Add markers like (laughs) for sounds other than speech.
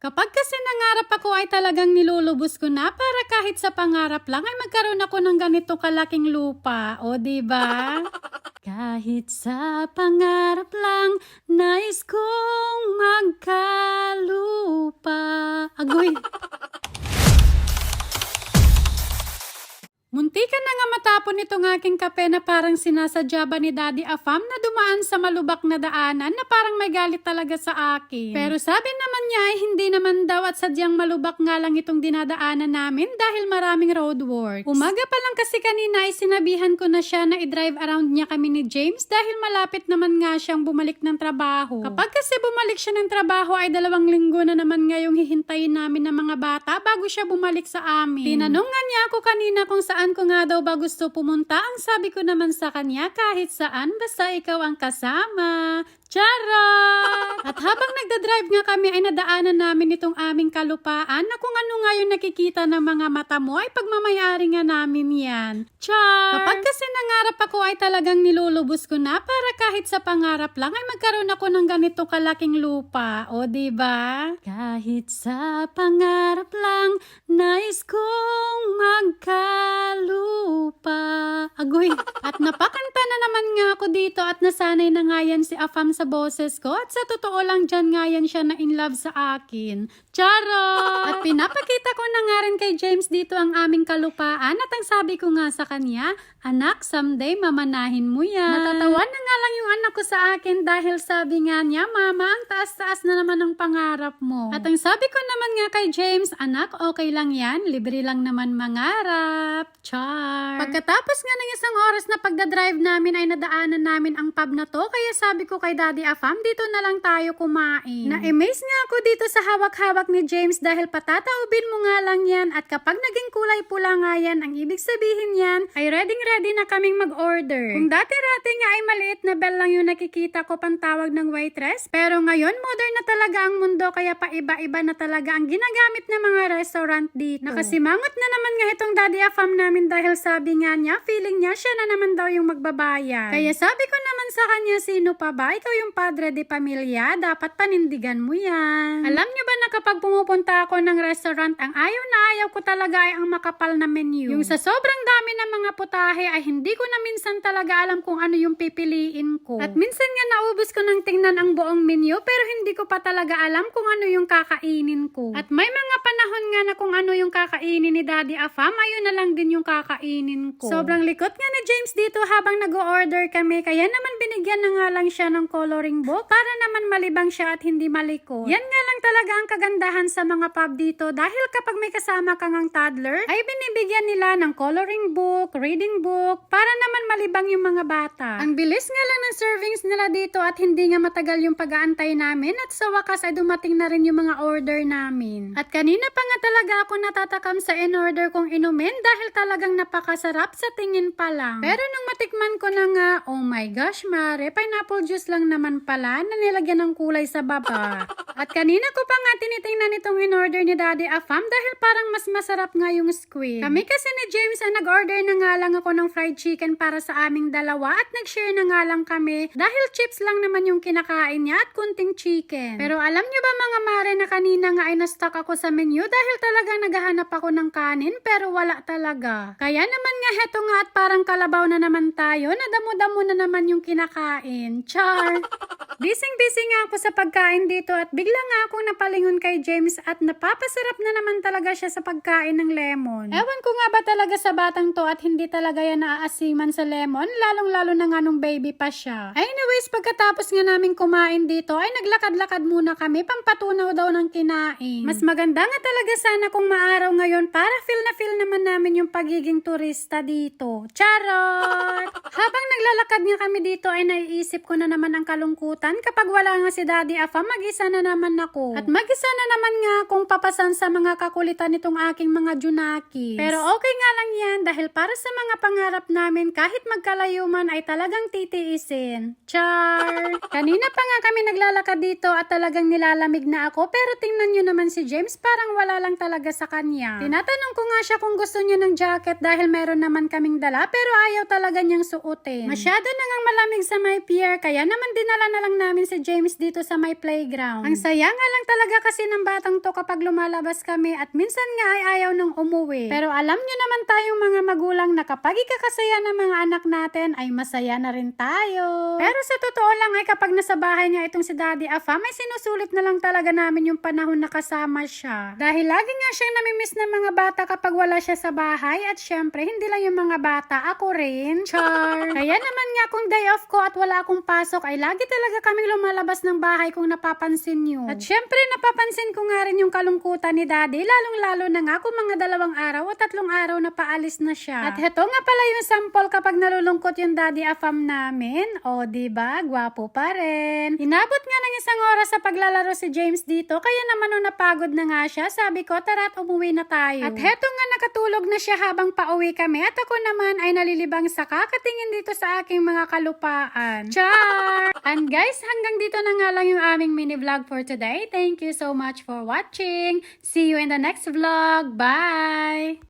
Kapag kasi nangarap ako ay talagang nilulubos ko na para kahit sa pangarap lang ay magkaroon ako ng ganito kalaking lupa. O, di ba? (laughs) kahit sa pangarap lang, aking kape na parang sinasadya ba ni Daddy Afam na dumaan sa malubak na daanan na parang may galit talaga sa akin. Pero sabi naman niya ay hindi naman daw at sadyang malubak nga lang itong dinadaanan namin dahil maraming roadworks. Umaga pa lang kasi kanina ay sinabihan ko na siya na i-drive around niya kami ni James dahil malapit naman nga siyang bumalik ng trabaho. Kapag kasi bumalik siya ng trabaho ay dalawang linggo na naman ngayong hihintayin namin ng mga bata bago siya bumalik sa amin. Tinanong nga niya ako kanina kung saan ko nga daw ba gusto pumunta. Ang sabi ko naman sa kanya kahit saan basta ikaw ang kasama. Charot! At habang nagdadrive nga kami ay nadaanan namin itong aming kalupaan na kung ano nga yung nakikita ng mga mata mo ay pagmamayari nga namin yan. Char! Kapag kasi nangarap ako ay talagang nilulubos ko na para kahit sa pangarap lang ay magkaroon ako ng ganito kalaking lupa. O, ba? Kahit sa pangarap lang, nais kong magkalupa. Agoy! At napakanta na naman nga ako dito at nasanay na nga yan si Afam sa boses ko at sa totoo lang dyan nga yan siya na in love sa akin. Charot! (laughs) At pinapakita ko na nga rin kay James dito ang aming kalupaan at ang sabi ko nga sa kanya, Anak, someday mamanahin mo yan. Natatawa na nga lang yung anak ko sa akin dahil sabi nga niya, Mama, ang taas-taas na naman ng pangarap mo. At ang sabi ko naman nga kay James, Anak, okay lang yan. Libre lang naman mangarap. Char. Pagkatapos nga ng isang oras na pagdadrive namin ay nadaanan namin ang pub na to. Kaya sabi ko kay Daddy Afam, dito na lang tayo kumain. Na-amaze nga ako dito sa hawak-hawak ni James dahil patataubin mo nga lang yan at kapag naging kulay pula nga yan, ang ibig sabihin yan ay ready ready na kaming mag-order. Kung dati-dati nga ay maliit na bell lang yung nakikita ko pantawag ng waitress, pero ngayon modern na talaga ang mundo kaya paiba-iba na talaga ang ginagamit ng mga restaurant dito. Nakasimangot na naman nga itong daddy afam namin dahil sabi nga niya, feeling niya siya na naman daw yung magbabayad. Kaya sabi ko naman sa kanya, sino pa ba? Ikaw yung padre de pamilya, dapat panindigan mo yan. Alam niyo ba na kapag pumupunta ako ng restaurant, ang ayaw na ayaw ko talaga ay ang makapal na menu. Yung sa sobrang dami ng mga putahe ay hindi ko na minsan talaga alam kung ano yung pipiliin ko. At minsan nga naubos ko ng tingnan ang buong menu pero hindi ko pa talaga alam kung ano yung kakainin ko. At may mga panahon nga na kung ano yung kakainin ni Daddy Afam, ayun na lang din yung kakainin ko. Sobrang likot nga ni James dito habang nag-order kami kaya naman binigyan na nga lang siya ng coloring book para naman malibang siya at hindi malikot. Yan nga lang talaga ang kagandahan sa mga pub dito dahil kapag may kasama kang ang toddler ay binibigyan nila ng coloring book, reading book, para naman malibang yung mga bata. Ang bilis nga lang ng servings nila dito at hindi nga matagal yung pag-aantay namin at sa wakas ay dumating na rin yung mga order namin. At kanina pa nga talaga ako natatakam sa in-order kong inumin dahil talagang napakasarap sa tingin pa lang. Pero nung matikman ko na nga, oh my gosh Mare, pineapple juice lang naman pala na nilagyan ng kulay sa baba. At kanina ko pa nga tinitingnan itong in-order ni Daddy Afam dahil parang mas masarap nga yung squid. Kami kasi ni James ay nag-order na nga lang ako ng fried chicken para sa aming dalawa at nag-share na nga lang kami dahil chips lang naman yung kinakain niya at kunting chicken. Pero alam nyo ba mga mare na kanina nga ay na-stuck ako sa menu dahil talaga naghahanap ako ng kanin pero wala talaga. Kaya naman nga heto nga at parang kalabaw na naman tayo na damo-damo na naman yung kinakain. Char! Bising-busy nga ako sa pagkain dito at bigla nga akong napalingon kay James at napapasarap na naman talaga siya sa pagkain ng lemon. Ewan ko nga ba talaga sa batang to at hindi talaga yan naaasiman sa lemon, lalong-lalo na nga nung baby pa siya. Anyways, pagkatapos nga namin kumain dito ay naglakad-lakad muna kami pampatunaw daw ng kinain. Mas maganda nga talaga sana kung maaraw ngayon para feel na feel naman namin yung pagiging turista dito. Charot! (laughs) Habang naglalakad nga kami dito ay naiisip ko na naman ang kalungkutan kapag wala nga si Daddy Afa, mag-isa na naman ako. At mag-isa na naman nga akong papasan sa mga kakulitan nitong aking mga junakis. Pero okay nga lang yan dahil para sa mga pangarap namin kahit magkalayo man ay talagang titiisin. Char! (laughs) Kanina pa nga kami naglalakad dito at talagang nilalamig na ako pero tingnan nyo naman si James parang wala lang talaga sa kanya. Tinatanong ko nga siya kung gusto niya ng jacket dahil meron naman kaming dala pero ayaw talaga niyang suotin. Masyado na ngang malamig sa my pier kaya naman dinala na lang namin si James dito sa my playground. Ang saya nga lang talaga kasi ng batang to kapag lumalabas kami at minsan nga ay ayaw nang umuwi. Pero alam nyo naman tayong mga magulang na kapag ikakasaya ng mga anak natin ay masaya na rin tayo. Pero sa totoo lang ay kapag nasa bahay niya itong si Daddy Afa, may sinusulit na lang talaga namin yung panahon na kasama siya. Dahil lagi nga siyang namimiss ng mga bata kapag wala siya sa bahay at syempre hindi lang yung mga bata, ako rin. Char. (laughs) Kaya naman nga kung day off ko at wala akong pasok ay lagi talaga kaming lumalabas ng bahay kung napapansin nyo. At syempre napapansin ko nga rin yung kalungkutan ni Daddy lalong-lalo na nga kung mga dalawang araw o tatlong araw na paalis na siya. At heto nga pala yung sample kapag nalulungkot yung Daddy Afam namin. O, di ba? Gwapo pa rin. Inabot nga ng isang oras sa paglalaro si James dito, kaya naman nung napagod na nga siya, sabi ko, tara at umuwi na tayo. At heto nga nakatulog na siya habang pauwi kami at ako naman ay nalilibang sa kakatingin dito sa aking mga kalupaan. Char! And guys, hanggang dito na nga lang yung aming mini vlog for today. Thank you so much for watching. See you in the next vlog. Bye!